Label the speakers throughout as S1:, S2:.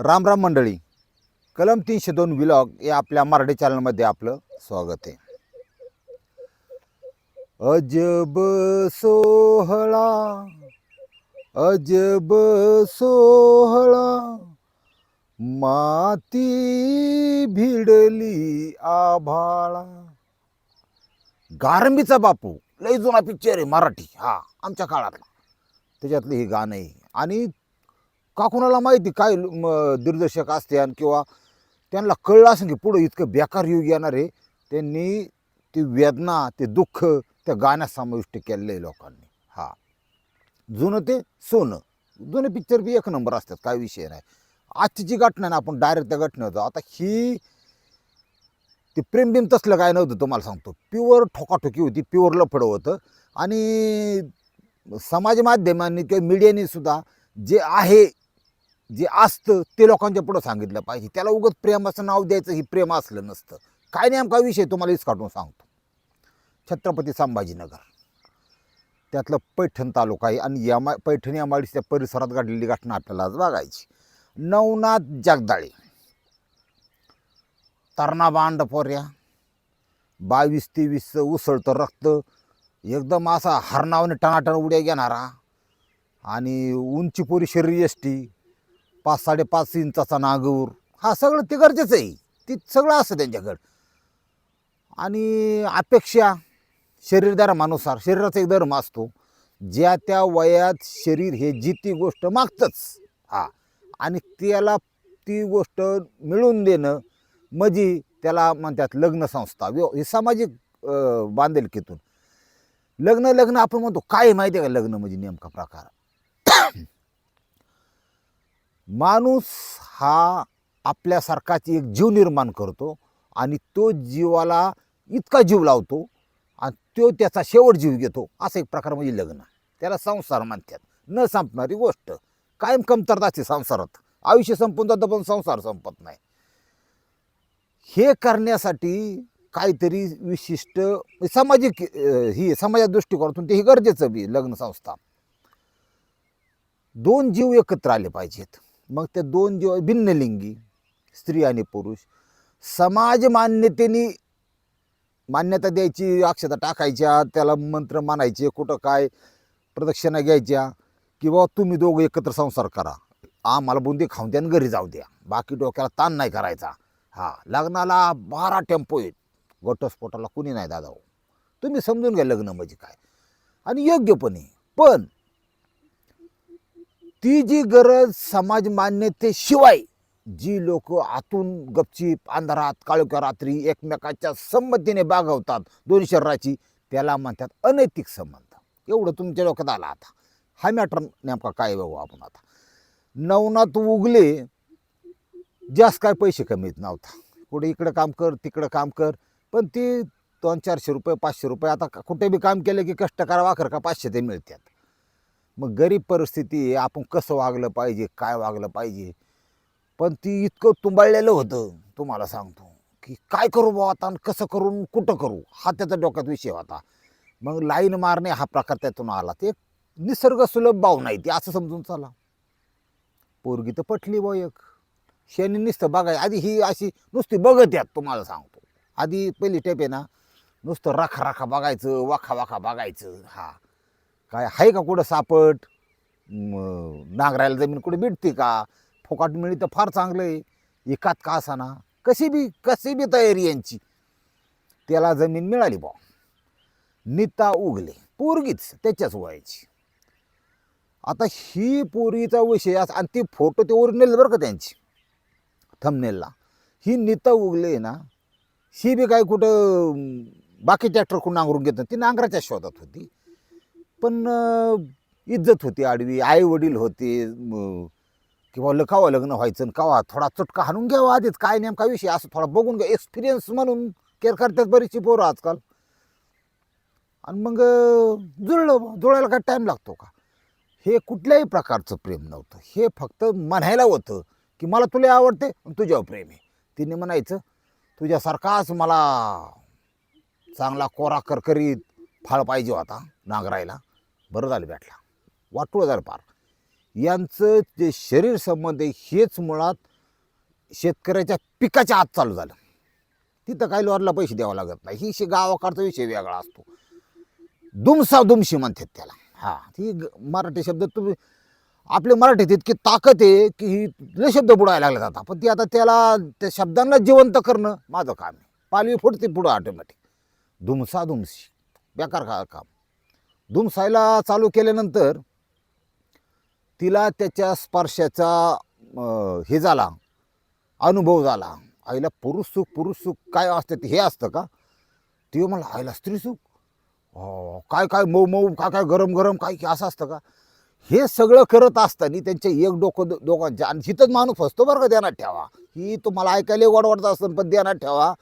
S1: राम राम मंडळी. कलम तीनशे दोन विलॉग या आपल्या मराठी चॅनलमध्ये आपलं स्वागत आहे. अजब सोहळा अजब सोहळा माती भिडली आभाळा. गारंबीचा बापू लय जुना पिक्चर आहे मराठी हा आमच्या काळातला. त्याच्यातली हे गाणं आहे. आणि का कुणाला माहिती काय म, दिग्दर्शक असते आणि किंवा त्यांना कळलं असं की पुढं इतकं बेकार युग येणार आहे त्यांनी ती वेदना ते दुःख त्या गाण्यात समाविष्ट केलेलं आहे लोकांनी. हा. जुनं ते सोनं. जुने पिक्चर बी एक नंबर असतात काय विषय नाही. आजची जी घटना ना आपण डायरेक्ट त्या घटनेवर आता ही ते प्रेमबिम तसलं काय नव्हतं तुम्हाला सांगतो. प्युअर ठोकाठोकी होती प्युअर लफडं होतं. आणि समाज माध्यमांनी किंवा मीडियाने सुद्धा जे आहे जे असतं ते लोकांच्या पुढं सांगितलं पाहिजे. त्याला उगत प्रेमाचं नाव द्यायचं ही प्रेम असलं नसतं. काय नेमका विषय तुम्हाला इस काढून सांगतो. छत्रपती संभाजीनगर. त्यातलं पैठण तालुका आहे आणि यामा पैठण यामाळीच्या परिसरात घडलेली घटना आपल्याला आज बघायची. नवनाथ जगदाळे. तरणा बांड पोऱ्या. बावीस तेवीसचं उसळतं रक्त. एकदम असा हरणावाने टणाटण उड्या घेणारा. आणि उंची पोरी शरीर एसटी पाच साडेपाच इंचाचा नागूर. हा सगळं ते गरजेचं आहे. ते सगळं असतं त्यांच्याकडं. आणि अपेक्षा शरीर धर्मानुसार शरीराचा एक धर्म असतो. ज्या त्या वयात शरीर हे जी ती गोष्ट मागतंच. हा. आणि त्याला ती गोष्ट मिळवून देणं म्हणजे त्याला म्हणतात लग्न संस्था. व्यव हे सामाजिक अं, बांधिलकीतून. लग्न लग्न आपण म्हणतो काय माहिती आहे का लग्न म्हणजे नेमका प्रकार? माणूस हा आपल्यासारखाच एक जीव निर्माण करतो आणि तो जीवाला इतका जीव लावतो आणि तो त्याचा शेवट जीव घेतो. असा एक प्रकार म्हणजे लग्न. त्याला संसार म्हणतात. न संपणारी गोष्ट. कायम कमतरता असते संसारात. आयुष्य संपून जातं पण संसार संपत नाही. हे करण्यासाठी काहीतरी विशिष्ट सामाजिक ही समाजाच्या दृष्टिकोनातून ते हे गरजेचं बी लग्न संस्था. दोन जीव एकत्र आले पाहिजेत. मग त्या दोन जीव भिन्नलिंगी स्त्री आणि पुरुष. समाज मान्यतेने मान्यता द्यायची अक्षता टाकायच्या त्याला मंत्र मानायचे कुठं काय प्रदक्षिणा घ्यायच्या किंवा तुम्ही दोघं एकत्र संसार करा. आम्हाला बुंदी खाऊन द्या आणि घरी जाऊ द्या. बाकी डोक्याला ताण नाही करायचा. हा लग्नाला बारा टेम्पो आहेत. घटस्फोटाला कुणी नाही दादा हो. तुम्ही समजून घ्या लग्न म्हणजे काय. आणि योग्यपणे पण ती जी गरज समाज मान्यतेशिवाय जी लोक आतून गपचीप अंधारात काळोख्या रात्री एकमेकाच्या संमतीने बागवतात दोन शरीराची त्याला म्हणतात अनैतिक संबंध. एवढं तुमच्या डोक्यात आला आता. हा मॅटर नेमका काय बघू आपण आता. नवनाथ उगले जास्त काय पैसे कमीत नव्हता. कुठे इकडं काम कर तिकडं काम कर पण ती दोन चारशे रुपये पाचशे रुपये आता कुठे बी काम केलं की कष्ट करा वाखर का पाचशे ते मिळतात. मग गरीब परिस्थिती आहे आपण कसं वागलं पाहिजे काय वागलं पाहिजे? पण ती इतकं तुंबाळलेलं होतं तुम्हाला सांगतो की काय करू बुवा आता आणि कसं करून कुठं करू? हा त्याचा डोक्यात विषय होता. मग लाईन मारणे हा प्रकार त्यातून आला. ते निसर्ग सुलभ भाव नाही ते असं समजून चला. पोरगी तर पटली बुवा एक. शेणी नुसतं बघाय आधी ही अशी नुसती बघत यात तुम्हाला सांगतो. आधी पहिली टेप आहे ना नुसतं राखा राखा बघायचं वाखा वाखा बघायचं हा. काय आहे का कुठं सापट? म, नांगरायला जमीन कुठे भेटते का? फोकाट मिळली तर फार चांगलं आहे. एकात का असाना? कशी बी कशी बी तयारी यांची. त्याला जमीन मिळाली बा नीता उगले. पोरगीच त्याच्याच वयाची. आता ही पोरीचा विषय असा आणि ती फोटो ते ओरिजिनल बरं का त्यांची. थंबनेलला ही नीता उगले आहे ना ही बी काय कुठं बाकी ट्रॅक्टर कुठं नांगरून घेत ती नांगराच्या शोधात होती. पण इज्जत होती आडवी आई वडील होते किंवा लकावं लग्न व्हायचं आणि कवा थोडा चटका हाणून घ्यावा आधीच काय नेमका विषय असं थोडा बघून घ्या. एक्सपिरियन्स म्हणून केअर करतात बरीचशी पोरं आजकाल. आणि मग जुळलं जुळायला काय टाईम लागतो का? हे कुठल्याही प्रकारचं प्रेम नव्हतं. हे फक्त म्हणायला होतं की मला तुला आवडते आणि तुझ्यावर प्रेम आहे. तिने म्हणायचं तुझ्यासारखाच मला चांगला कोरा करकरीत फाळ पाहिजे होता नांगरायला. बरं झालं भेटला. वाटूळ झालं पार. यांचं जे शरीर संबंध आहे हेच मुळात शेतकऱ्याच्या पिकाच्या आत चालू झालं. तिथं काही लोरला पैसे द्यावं लागत नाही. ही शे गावाकडचा विषय वेगळा असतो. दुमसा दुमशी म्हणतात त्याला. हा ही मराठी शब्द तुम्ही आपले मराठीत इतकी ताकद आहे की ही लय शब्द बुडायला लागले जातात पण ती आता त्याला त्या शब्दांना जिवंत करणं माझं काम आहे. पालवी फुटते पुढं ऑटोमॅटिक दुमसा दुमशी. बेकार का काम? दुमसायला चालू केल्यानंतर तिला त्याच्या स्पर्शाचा हे झाला अनुभव झाला. आईला पुरुष सुख पुरुष सुख काय असतं ते हे असतं का? ते मला आईला स्त्री सुख? हो काय काय मऊ मऊ काय काय गरम गरम काय की असं असतं का? हे सगळं करत असताना त्यांच्या एक डोकं दोघांच्या आणि हिथंच माणूस फसतो बरं का ध्यानात ठेवा. ही तुम्हाला ऐकायला वाढवत असतं पण ध्यानात ठेवा.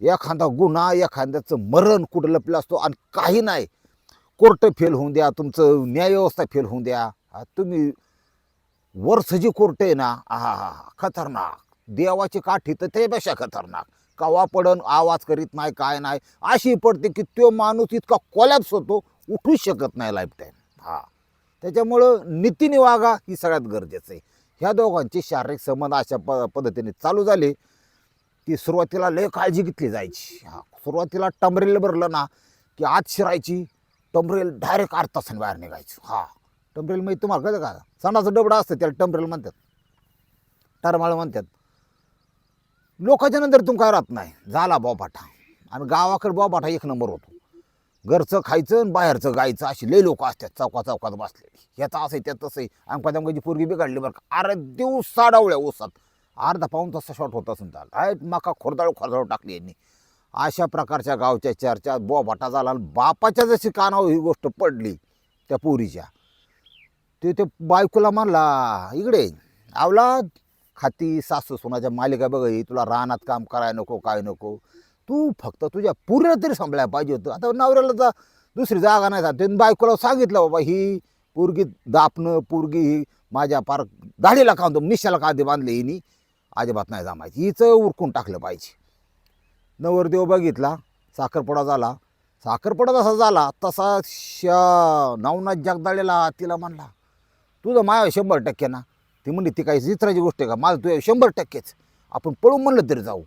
S1: एखादा गुन्हा एखाद्याचं मरण कुठं लपलं असतो आणि काही नाही. कोर्ट फेल होऊन द्या तुमचं न्यायव्यवस्था फेल होऊन द्या. तुम्ही वर्ष जी कोर्ट आहे ना हा हा हा खतरनाक. देवाची काठी तर त्यापेक्षा खतरनाक. कवा पडन आवाज करीत नाही काय नाही. अशी पडते की तो माणूस इतका कोलॅप्स होतो उठूच शकत नाही लाईफ टाईम हा. त्याच्यामुळं नीतीने वागा ही सगळ्यात गरजेचं आहे. ह्या दोघांचे शारीरिक संबंध अशा प पद्धतीने चालू झाले की सुरुवातीला लय काळजी घेतली जायची. हा सुरुवातीला टमरेल भरलं ना की आत शिरायची टमरेल डायरेक्ट आठ तासाने बाहेर निघायचं. हा. टमरेल म्हणजे तुम्हाला कळतं का? सणाचं डबडा असतं त्याला टमरेल म्हणतात. टरमाळ म्हणतात. लोकांच्या नंतर तुम काय राहत नाही. झाला बोपाटा आणि गावाकडे बोपाटा एक नंबर होतो. घरचं खायचं आणि बाहेरचं गायचं. अशी लय लोक असतात चौका चौकात बसलेली. ह्याचं असं त्यात तसंही अंगपादंगाची पोरगी बिघडली बरं का. अरे दिवस साडावळ्या ओसात अर्धा पाऊन तास शॉर्ट होत असून त्याला आहे मका खोरदाळ खोरदाळ टाकली यांनी. अशा प्रकारच्या गावच्या चर्चा बोबाटा झाला बापाच्या जशी कानावर ही गोष्ट पडली त्या पोरीच्या. ते ते बायकोला म्हणला इकडे आवला खाती सासू सोनाच्या मालिका बघ ही तुला रानात काम करायला नको काय नको. तू फक्त तुझ्या पूर्ण तरी सांभाळायला पाहिजे होतं. आता नवऱ्याला जा दुसरी जागा नाही जात त्यांनी बायकोला सांगितलं बाबा ही पोरगी दापणं पोरगी ही माझ्या पार दाढीला कांदो निशाला कांदे बांधले हिनी. अजिबात नाही जमायची. हिचं उरकून टाकलं पाहिजे. नवरदेव बघितला साखरपुडा झाला. साखरपुडा जसा झाला तसा श नवनाथ जगदाळेला तिला म्हणला तुझं माया शंभर टक्के ना. ती म्हणली ती काही चित्राची गोष्ट आहे का? माझं तुझ्या शंभर टक्केच. आपण पळून म्हणलं तरी जाऊ.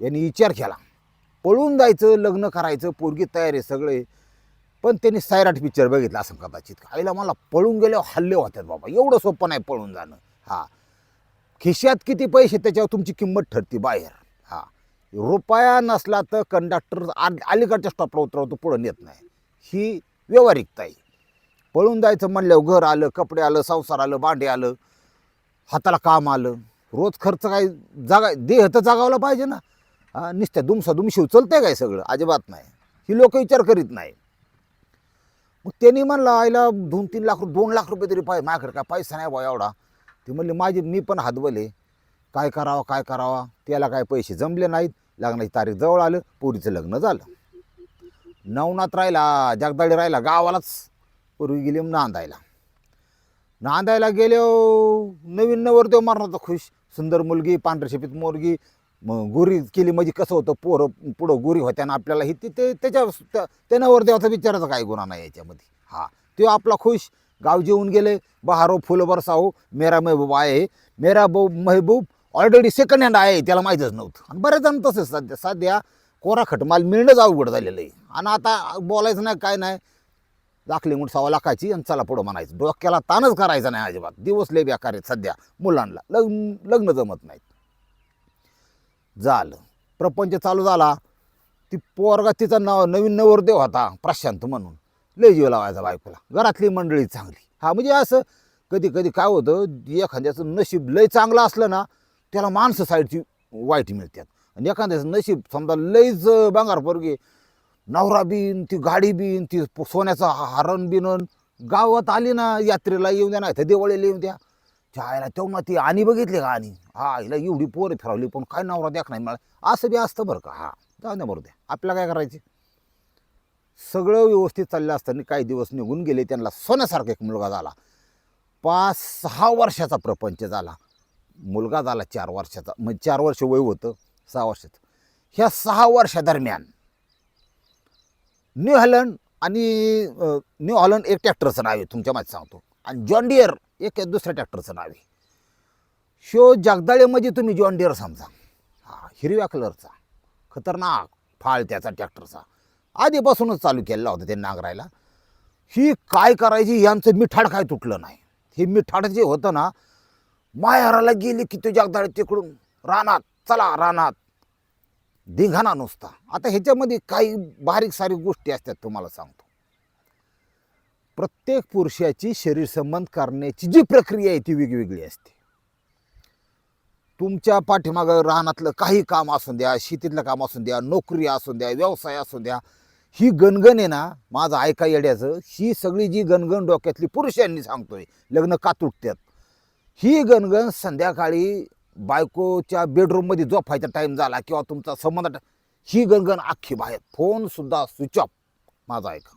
S1: यांनी विचार केला. पळून जायचं लग्न करायचं पोरगी तयार आहे सगळे. पण त्यांनी सायराट पिक्चर बघितला असं कदाचित. आईला मला पळून गेल्यावर हल्ले होतात बाबा. एवढं सोपं नाही पळून जाणं. हा. खिशात किती पैसे त्याच्यावर तुमची किंमत ठरते बाहेर. रुपया नसला तर कंडक्टर अलीकडच्या स्टॉपला उतरवतो पुढं नेत नाही. ही व्यवहारिकता आहे. पळून जायचं म्हणल्यावर घर आलं कपडे आलं संसार आलं भांडे आलं हाताला काम आलं. रोज खर्च काय जागा देह तर जागावला पाहिजे ना. हा नुसत्या दुमसा दुमशी उचलते काय सगळं? अजिबात नाही. ही लोक विचार करीत नाही. मग त्यांनी म्हणलं आईला दोन तीन लाख रुपये दोन लाख रुपये तरी पाहिजे माझ्याकडे काय पैसा नाही बा एवढा. ते म्हणले माझी मी पण हातबले काय करावं काय करावा? त्याला काय पैसे जमले नाहीत. लग्नाची तारीख जवळ आलं पोरीचं लग्न झालं. नवनाथ राहिला जगदाळी राहिला गावालाच पूर्वी गेली नांदायला. नांदायला गेले हो, नवीन नवरदेव मरणाचा तर खुश. सुंदर मुलगी पांढरशेपीत मुलगी मग गोरी केली म्हणजे कसं होतं पोरं पुढं गोरी होत्या ना आपल्याला ही ते त्याच्या त्या- नवरदेवाचा विचाराचा काही गुन्हा नाही याच्यामध्ये. हा तो आपला खुश. गाव जेवून गेले बहारो फुल बरसाहो मेरा महबूब आहे. मेरा बो महबूब ऑलरेडी सेकंड हँड आहे त्याला माहीतच नव्हतं. आणि बरेच जण तसेच सध्या सध्या कोरा खटमाल मिळणंच अवघड झालेलं आहे. आणि आता बोलायचं नाही काय नाही. दाखली मुठ सव्वा लाखाची आणि चला पुढं म्हणायचं. डोक्याला ताणच करायचा नाही अजिबात. दिवस लय बेकार आहेत सध्या मुलांना. लग्न लग्न जमत नाहीत. झालं. प्रपंच चालू झाला. ती पोरगा तिचा नाव नवीन नवरदेव होता प्रशांत म्हणून. लय जीव लावायचा बायकोला. घरातली मंडळी चांगली. हा म्हणजे असं कधी कधी काय होतं एखाद्याचं नशीब लय चांगलं असलं ना त्याला माणसं साईडची वाईट मिळतात. आणि एखाद्याचं नशीब समजा लईच बांगार पोरगे नवरा बिन ती गाडी बिन ती सोन्याचं हरण बिनन गावात आली ना यात्रेला येऊन द्या नाही तर दिवाळीला येऊन द्या. चायला तेव्हा ती आणि बघितली का आणि? हा हिला एवढी पोरं फिरवली पण काय नवरा देख नाही मला. असं बी असतं बरं का हा. जाऊ द्या बरं द्या आपल्याला काय करायचे? सगळं व्यवस्थित चाललं असताना काही दिवस निघून गेले त्यांना सोन्यासारखा एक मुलगा झाला. पाच सहा वर्षाचा प्रपंच झाला. मुलगा झाला चार वर्षाचा. म्हणजे चार वर्ष वय होतं सहा वर्षाचं. ह्या सहा वर्षादरम्यान न्यू हॉलंड आणि न्यू हॉलंड एक ट्रॅक्टरचं नाव आहे तुमच्या माहिती सांगतो. आणि जॉन डियर एक दुसऱ्या ट्रॅक्टरचं नाव आहे. शो जगदाळे म्हणजे तुम्ही जॉन डियर समजा. हा हिरव्या कलरचा खतरनाक फाळ त्याचा ट्रॅक्टरचा. आधीपासूनच चालू केलेला होता ते नांगरायला. ही काय करायची यांचं मिठाड काय तुटलं नाही. हे मिठाड जे होतं ना माहेराला गेली की तो जगदाळे तिकडून. रानात चला रानात. धिंगाणा नुसता. आता ह्याच्यामध्ये काही बारीक सारीक गोष्टी असतात तुम्हाला सांगतो. प्रत्येक पुरुषाची शरीर संबंध करण्याची जी प्रक्रिया आहे ती वेगवेगळी असते. तुमच्या पाठीमागं रानातलं काही काम असून द्या शेतीतलं काम असून द्या नोकरी असून द्या व्यवसाय असून द्या ही गणगण आहे ना माझं ऐका येड्याचं ही सगळी जी गणगण डोक्यातली पुरुषांनी सांगतोय लग्न का तुटतात ही गणगण संध्याकाळी बायकोच्या बेडरूममध्ये झोपायचा टाईम झाला किंवा तुमचा संबंध ही गणगण अख्खी बाहेर. फोनसुद्धा स्विच ऑफ माझा ऐका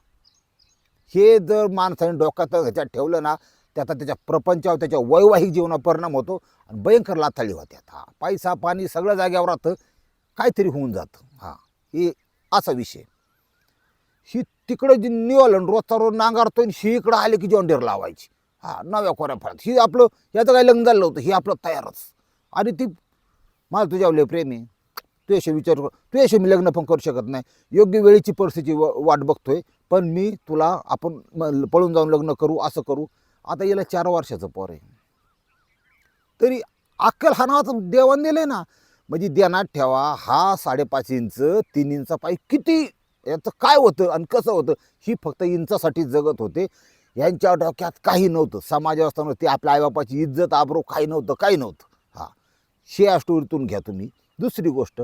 S1: हे जर माणसाने डोक्यात ह्याच्यात ठेवलं ना त्याचा त्याच्या प्रपंचावर त्याच्या वैवाहिक जीवनावर परिणाम होतो आणि भयंकर लाथाळी होत्यात हा पैसा पाणी सगळ्या जाग्यावर राहतं काहीतरी होऊन जातं. हां हे असा विषय. ही तिकडं जी निवलन रोजचा रोज नांगारतो आणि ही इकडं आले की जॉन्डेर लावायची. हा नव्या कोऱ्या फळात ही आपलं याचं काही लग्न झालं होतं ही आपलं तयारच. आणि ती मला तुझ्यावर प्रेम आहे. तुझ्याशी विचार कर. असे मी लग्न पण करू शकत नाही. योग्य वेळेची परिस्थिती व- वाट बघतोय. पण मी तुला आपण म- पळून जाऊन लग्न करू असं करू. आता याला चार वर्षाचं पोर आहे. तरी अक्कल हा नावाचं देवान आहे ना. म्हणजे देण्यात ठेवा हा साडेपाच इंच तीन इंचा पाय किती याचं काय होतं आणि कसं होतं ही फक्त इंचासाठी जगत होते. यांच्या डोक्यात काही नव्हतं. समाज व्यवस्था नव्हती आपल्या आईबापाची इज्जत आबरो काही नव्हतं काही नव्हतं. हा. शिया स्टोरीतून घ्या तुम्ही. दुसरी गोष्ट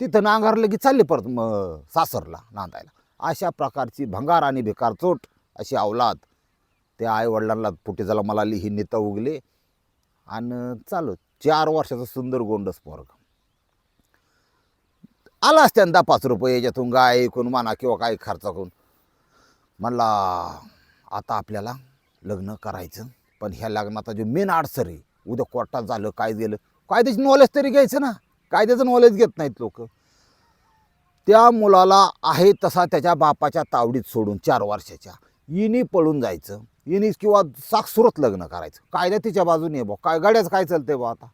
S1: तिथं नांगारलं की चालले परत मग सासरला नांदायला. अशा प्रकारची भंगार आणि बेकार चोट अशी अवलाद त्या आईवडिलांना पुटे झाला मला लिही नेता उगले. आणि चालू चार वर्षाचा सुंदर गोंडस पोरग आला असत्या पाच रुपये याच्यातून गाय ऐकून म्हणा किंवा काही खर्च करून. म्हणला आता आपल्याला लग्न करायचं. पण ह्या लग्नाचा जो मेन अडसर आहे उद्या कोर्टात झालं काय गेलं कायद्याची नॉलेज तरी घ्यायचं ना. कायद्याचं नॉलेज घेत नाहीत लोक. त्या मुलाला आहे तसा त्याच्या बापाच्या तावडीत सोडून चार वर्षाच्या. इनी पळून जायचं. इनीच किंवा साक्षुरत लग्न करायचं. कायदा तिच्या बाजूने आहे बा काय गाड्याचं काय चालतंय बा आता?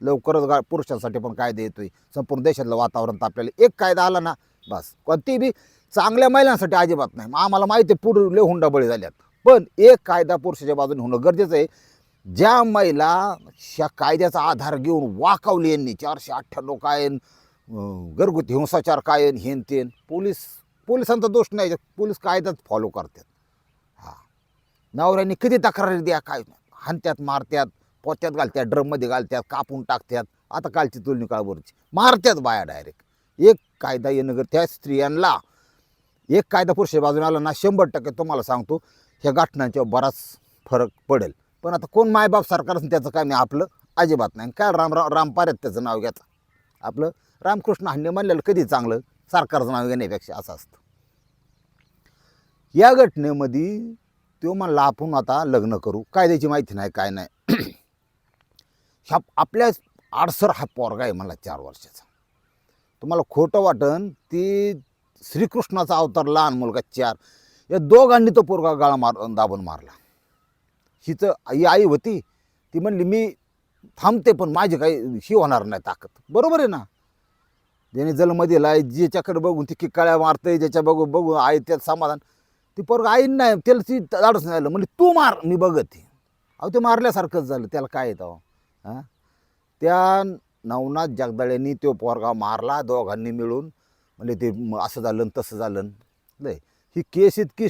S1: लवकरच गा पुरुषांसाठी पण कायदे येतोय. संपूर्ण देशातलं वातावरण आपल्याला एक कायदा आला ना बस. कोणती बी चांगल्या महिलांसाठी अजिबात नाही. मग आम्हाला माहिती आहे पुढे हुंडा बळी झाल्यात. पण एक कायदा पुरुषाच्या बाजूने होणं गरजेचं आहे. ज्या महिला ह्या कायद्याचा आधार घेऊन वाकावली यांनी चारशे अठ्ठ्याण्णव कायन घरगुती हिंसाचार काय हेन तेन पोलीस पोलिसांचा दोष नाही पोलीस कायदाच फॉलो करतात. हां. नवऱ्यांनी किती तक्रारी द्या काय हाणत्यात मारत्यात पोत्यात घालत्यात ड्रममध्ये घालत्यात कापून टाकत्यात. आता कालची तुलनी काळभरची. मारत्यात बाया डायरेक्ट एक कायदा येणं त्या स्त्रियांना एक कायदा पुरुषाच्या बाजूने आला ना शंभर टक्के तुम्हाला सांगतो ह्या घटनांच्या बराच फरक पडेल. पण आता कोण मायबाप सरकार असून त्याचं काय नाही आपलं अजिबात नाही. काय राम राम त्याचं नाव घ्यायचं? आपलं रामकृष्ण हंडे म्हणलेलं कधी चांगलं? सरकारचं नाव घेण्यापेक्षा असं असतं. या घटनेमध्ये तो म्हणला आपण आता लग्न करू. कायद्याची माहिती नाही काय नाही. ह्या आपल्या आडसर हा पोरगा आहे मला चार वर्षाचा. तुम्हाला खोटं वाटन ती श्रीकृष्णाचा अवतार लहान मुलगा चार. या दोघांनी तो पोरगा गाळा मार दाबून मारला. हिचं आई आई होती ती म्हणली मी थांबते पण माझी काही ही होणार नाही ताकद. बरोबर आहे ना? ज्याने जलमध्ये दिलाय ज्याच्याकडे बघून ती किकाळ्या मारते ज्याच्या बघू बघू आई त्यात समाधान. ती पोरगा आई नाही त्याला ती दाडूच नाही आलं म्हणजे तू मार मी बघत. आहे अहो ते मारल्यासारखंच झालं. त्याला काय येतं? हां? त्या नवनाथ जगदाळ्यांनी तो पोरगा मारला दोघांनी मिळून. म्हणजे ते असं झालं तसं झालं लय. ही केस इतकी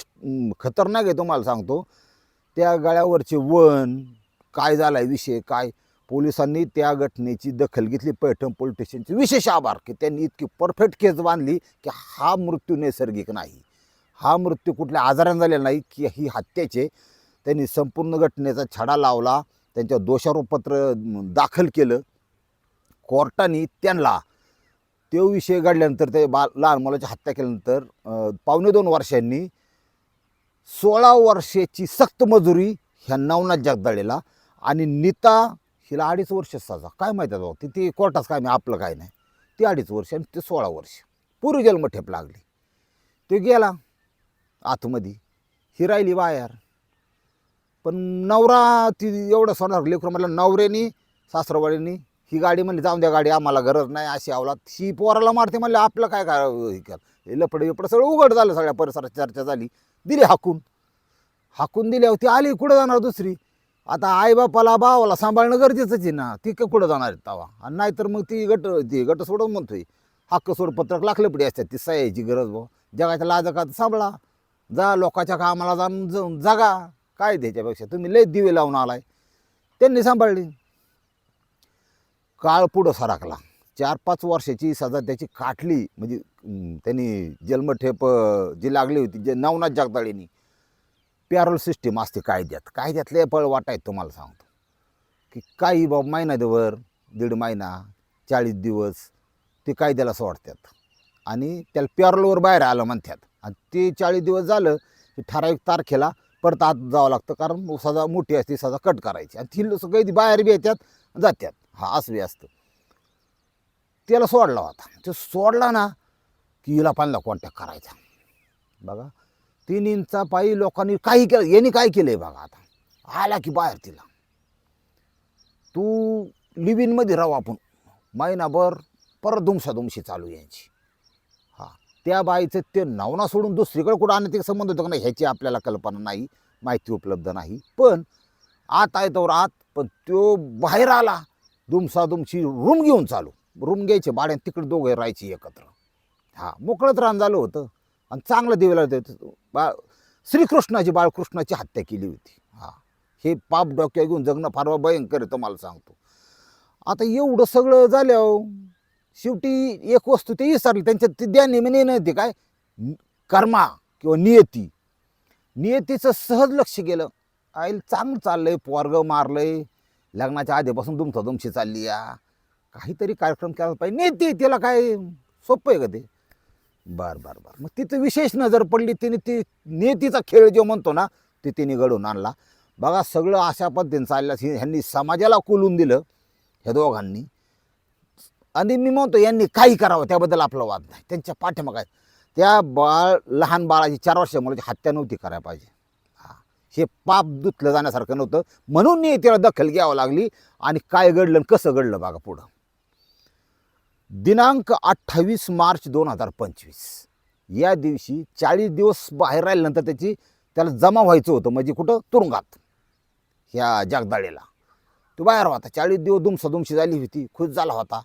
S1: खतरनाक आहे तुम्हाला सांगतो. त्या गळ्यावरचे वन काय झाला आहे विषय काय? पोलिसांनी त्या घटनेची दखल घेतली. पैठण पोलीस स्टेशनचे विशेष आभार की त्यांनी इतकी परफेक्ट केस बांधली की हा मृत्यू नैसर्गिक नाही. हा मृत्यू कुठल्या आजाराने झालेला नाही की ही हत्येचे. त्यांनी संपूर्ण घटनेचा छडा लावला. त्यांच्या दोषारोपपत्र दाखल केलं. कोर्टाने त्यांना तो विषय घडल्यानंतर ते बा लहान मुलाची हत्या केल्यानंतर पावणे दोन वर्षांनी सोळा वर्षाची सक्त मजुरी ह्या नवनाथ जगदाळेला आणि नीता हिला अडीच वर्ष सजा. काय माहिती आहे ती ती कोर्टाच काय नाही आपलं काय नाही. ती अडीच वर्ष आणि ते सोळा वर्ष. पूर्वी जन्मठेप लागली. तो गेला आतमध्ये. ही राहिली बाहेर. पण नवरा ती एवढं सोनार लेकरं म्हटलं नवऱ्यानी सासरवाडीनी ही गाडी म्हणली जाऊन द्या गाडी आम्हाला गरज नाही अशी आवलात ही पोराला मारते म्हणले आपलं काय काय हे कर हे लपड बिपड सगळं उघड झालं सगळ्या परिसरात चर्चा झाली. दिली हाकून. हाकून दिल्यावर ती आली कुठं जाणार दुसरी? आता आईबापाला भावाला सांभाळणं गरजेचंच आहे ना. ती का कुठं जाणार आहे तवा? आणि नाहीतर मग ती गट ती गट सोडून म्हणतोय हक्क सोड पत्रक लाखलं पडी असतात ती सह्याची गरज भाऊ. जगाच्या लाजकात सांभाळा. जा लोकाच्या कामाला जाऊन जाऊन जागा. काय त्याच्यापेक्षा? तुम्ही लय दिवे लावून आलाय. त्यांनी सांभाळली. काळ पुढं सरकला. चार पाच वर्षाची सजा त्याची काटली. म्हणजे त्यांनी जन्मठेप जी लागली होती जे नवनाथ जगदाळेनी पॅरोल सिस्टीम असते कायद्यात. कायद्यातले पळ वाटायत तुम्हाला सांगतो. की काही बाब महिनाभर दीड महिना चाळीस दिवस ते कायद्याला सोडतात. आणि त्याला पॅरोलवर बाहेर आलं म्हणतात. आणि ते चाळीस दिवस झालं की ठराविक तारखेला परत आत जावं लागतं. कारण सजा मोठी असते सजा कट करायची. आणि ती सगळी बाहेर बी येतात जातात. हा असं असतं. त्याला सोडला होता. तो सोडला ना की हिला पाहिला कॉन्टॅक्ट करायचा. बघा तीन इंचा पायी लोकांनी काही केलं यांनी काय केलं आहे बघा आता. आला की बाहेर तिला. तू लिव्हिनमध्ये राहू आपण. महिनाभर परत दुमशादुमशी चालू यांची. हा त्या बाईचं ते नवना सोडून दुसरीकडे कुठं अनैतिक संबंध होतो का नाही ह्याची आपल्याला कल्पना नाही माहिती उपलब्ध नाही. पण आत आहे तो आत पण तो बाहेर आला. दुमसादुमची रूम घेऊन चालू. रूम घ्यायचे भाड्यात तिकडे दोघे राहायची एकत्र. हां मोकळत रान झालं होतं. आणि चांगलं देवीला होतं बा श्रीकृष्णाची बाळकृष्णाची हत्या केली होती. हां हे पाप डोक्या घेऊन जगणं फार भयंकर आहे तुम्हाला सांगतो. आता एवढं सगळं झाल्यावर शेवटी एक वस्तू ते विसरली त्यांच्यात ते द्या नेहमी नाही ते काय? कर्मा किंवा नियती. नियतीचं सहज लक्ष गेलं. आईल चांगलं चाललंय मारलं मारलंय. लग्नाच्या आधीपासून दुमथा दुमशी चालली या. काहीतरी कार्यक्रम केला पाहिजे. नेते तिला काय सोपं आहे का ते? बर बर बर. मग तिथं विशेष नजर पडली तिने ती नेतीचा खेळ जो म्हणतो ना ते तिने घडवून आणला. बघा सगळं अशा पद्धतीने चाललं. ह्यांनी समाजाला कुलून दिलं ह्या दोघांनी. आणि मी म्हणतो यांनी काही करावं त्याबद्दल आपला वाद नाही. त्यांच्या पाठीमाग काय त्या बाळ लहान बाळाची चार वर्षामुळे हत्या नव्हती करायला पाहिजे. हे पाप दुतलं जाण्यासारखं नव्हतं. म्हणून तिला दखल घ्यावं लागली आणि काय घडलं कसं घडलं बघा पुढं. दिनांक अठ्ठावीस मार्च दोन हजार पंचवीस. या दिवशी चाळीस दिवस बाहेर राहिल्यानंतर त्याची त्याला जमा व्हायचं होतं म्हणजे कुठं? तुरुंगात. ह्या जगदाळेला. तो बाहेर होता. चाळीस दिवस दुमसादुमशी झाली होती. खुश झाला होता.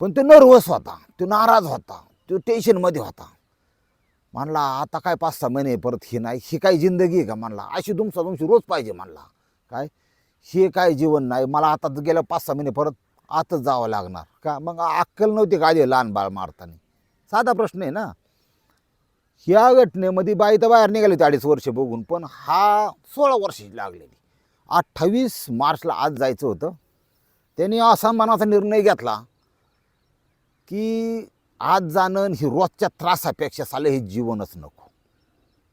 S1: पण तो नर्वस होता. तो नाराज होता. तो टेन्शनमध्ये होता. म्हणला आता काय पाच सहा महिने परत ही नाही ही काय जिंदगी आहे का म्हणला अशी दुमसादुमशी रोज पाहिजे म्हणला काय? हे काय जीवन नाही. मला आता गेल्या पाच सहा महिने परत आतच जावं लागणार. का? मग अक्कल नव्हती का आधी लहान बाळ मारताना? साधा प्रश्न आहे ना? ह्या घटनेमध्ये बाई तर बाहेर निघाली होती अडीच वर्ष बघून पण हा सोळा वर्षाची लागलेली. अठ्ठावीस मार्चला आज जायचं होतं. त्यांनी असा मनाचा निर्णय घेतला की आज जाणं ही रोजच्या त्रासापेक्षा साले हे जीवनच नको.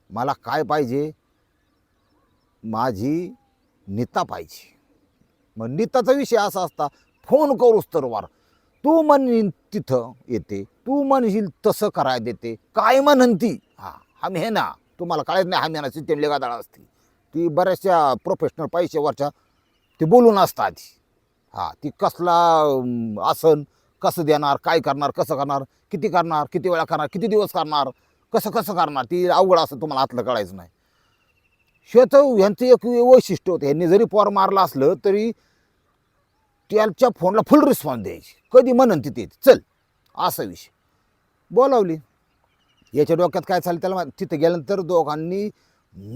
S1: मला काय पाहिजे? माझी नीता पाहिजे. मग नीताचा विषय असा असता फोन करूस तर वार. तू म्हणीन तिथं येते तू म्हणशील तसं कराय देते. काय म्हणन ती? हा मेहना ना. तुम्हाला कळत नाही हा मेहना सिस्टम गादाळ असते. ती बऱ्याचशा प्रोफेशनल पैशावरच्या ते बोलून असतात आधी. हा ती कसला आसन कसं देणार काय करणार कसं करणार किती करणार किती वेळा करणार किती दिवस करणार कसं कसं करणार ती अवघड असं तुम्हाला आतलं कळायचं नाही. शेत ह्यांचं एक वैशिष्ट्य होतं ह्यांनी जरी पोर मारलं असलं तरी त्याच्या फोनला फुल रिस्पॉन्स द्यायची. कधी म्हणन तिथे चल असा विषय. बोलावली. याच्या डोक्यात काय चाललं त्याला तिथे गेल्यानंतर दोघांनी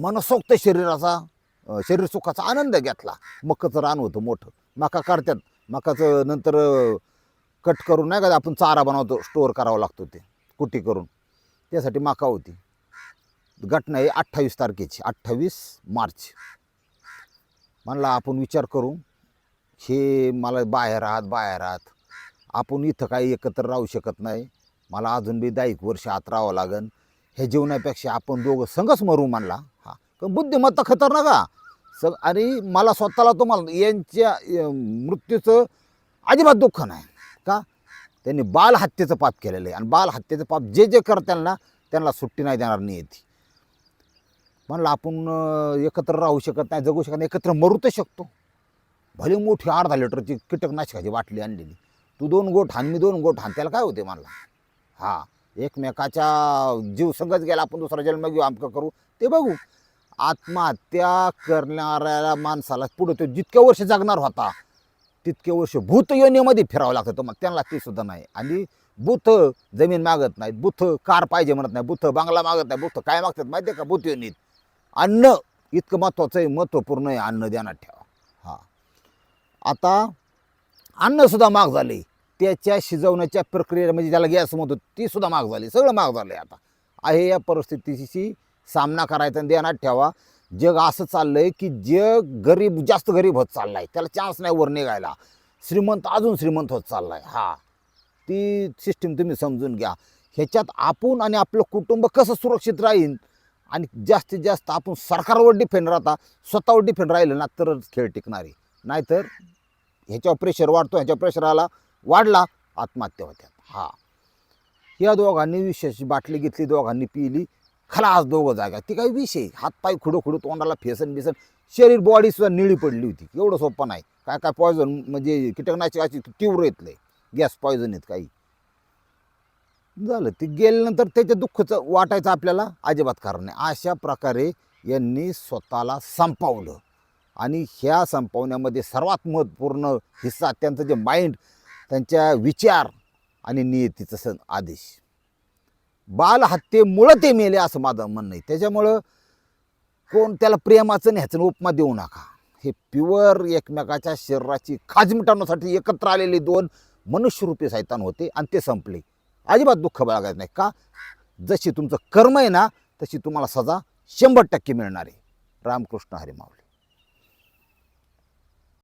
S1: मनसोक्त शरीराचा शरीर सुखाचा आनंद घेतला. मक्काचं रान होतं मोठं. मका करतात मकाचं नंतर कट करून नाही का आपण चारा बनवतो स्टोअर करावा लागतो ते कुटी करून. त्यासाठी माका होती. घटना आहे अठ्ठावीस तारखेची अठ्ठावीस मार्च. म्हणला आपण विचार करू. हे मला बाहेर आहात बाहेर आहात. आपण इथं काही एकत्र राहू शकत नाही. मला अजून बी दहा एक वर्ष आत राहावं लागेल हे जीवनापेक्षा आपण दोघं संघच मरू म्हणला. हा. पण बुद्धिमत्ता खतरनाक हा. सग आणि मला स्वतःला तुम्हाला यांच्या मृत्यूचं अजिबात दुःख नाही. का? त्यांनी बालहत्येचं पाप केलेलं आहे. आणि बालहत्येचं पाप जे जे कर ना त्यांना सुट्टी नाही देणार नाही येते म्हणलं आपण एकत्र राहू शकत नाही जगू शकत नाही एकत्र मरू तर शकतो. भले मोठी अर्धा लिटरची कीटकनाशकाची बाटली आणलेली. तू दोन गोट हान मी दोन गोट हान त्याला काय होते म्हणला? हा एकमेकाच्या जीव संगत गेला आपण दुसरा जन्म घेऊ आमकं करू. ते बघू. आत्महत्या करणाऱ्या माणसाला पुढे तो जितक्या वर्ष जगणार होता तितके वर्ष भूत योनीमध्ये फिरावं लागतं. तुम्हाला त्यांना ते सुद्धा नाही. आणि बुथ जमीन मागत नाहीत. बुथ कार पाहिजे म्हणत नाही. बुथ बांगला मागत नाही. बुथ काय मागतात माहिती आहे का? बुथ योनीत. अन्न इतकं महत्त्वाचं आहे महत्त्वपूर्ण आहे. अन्न ध्यानात ठेवा. हा. आता अन्नसुद्धा महाग झाले. त्याच्या शिजवण्याच्या प्रक्रियेमध्ये म्हणजे ज्याला गॅस म्हणतो ती सुद्धा महाग झाली. सगळं महाग झालं आहे आता. आहे या परिस्थितीशी सामना करायचा आणि ध्यानात ठेवा. जग असं चाललं आहे की जग गरीब जास्त गरीब होत चाललं आहे त्याला चान्स नाही वर निघायला. श्रीमंत अजून श्रीमंत होत चालला आहे हा. ती सिस्टीम तुम्ही समजून घ्या. ह्याच्यात आपण आणि आपलं कुटुंब कसं सुरक्षित राहील? आणि जास्तीत जास्त आपण सरकारवर डिपेंड राहता स्वतःवर डिपेंड राहिलं ना तरच खेळ टिकणार. आहे नाहीतर ह्याच्यावर प्रेशर वाढतो ह्याच्या प्रेशर आला वाढला आत्महत्या होत्या. हा. या दोघांनी विशेष बाटली घेतली दोघांनी पिली. खलास दोघं जागा. ती काही विषय हातपाय खुडो खुडो तोंडाला फेसन बिसन. शरीर बॉडीसुद्धा निळी पडली होती. एवढं सोपं नाही. काय काय पॉयझन म्हणजे कीटकनाशकाची तीव्र येतलंय. गॅस पॉयझन आहेत काही. झालं. ते गेल्यानंतर त्याच्या दुःखचं वाटायचं आपल्याला अजिबात कारण नाही. अशा प्रकारे यांनी स्वतःला संपवलं. आणि ह्या संपवण्यामध्ये सर्वात महत्त्वपूर्ण हिस्सा त्यांचं जे माइंड त्यांच्या विचार आणि नियतीचं सण आदेश. बालहत्येमुळं ते मेले असं माझं म्हणणं आहे. त्याच्यामुळं कोण त्याला प्रेमाचं आणि ह्याचं उपमा देऊ नका. हे प्युअर एकमेकाच्या शरीराची खाज मिटवण्यासाठी एकत्र आलेले दोन मनुष्यरूपी सैतान होते आणि ते संपले. अजिबात दुःख बाळगायचं नाही. का? जशी तुमचं कर्म आहे ना तशी तुम्हाला सजा शंभर टक्के मिळणार आहे. रामकृष्ण हरी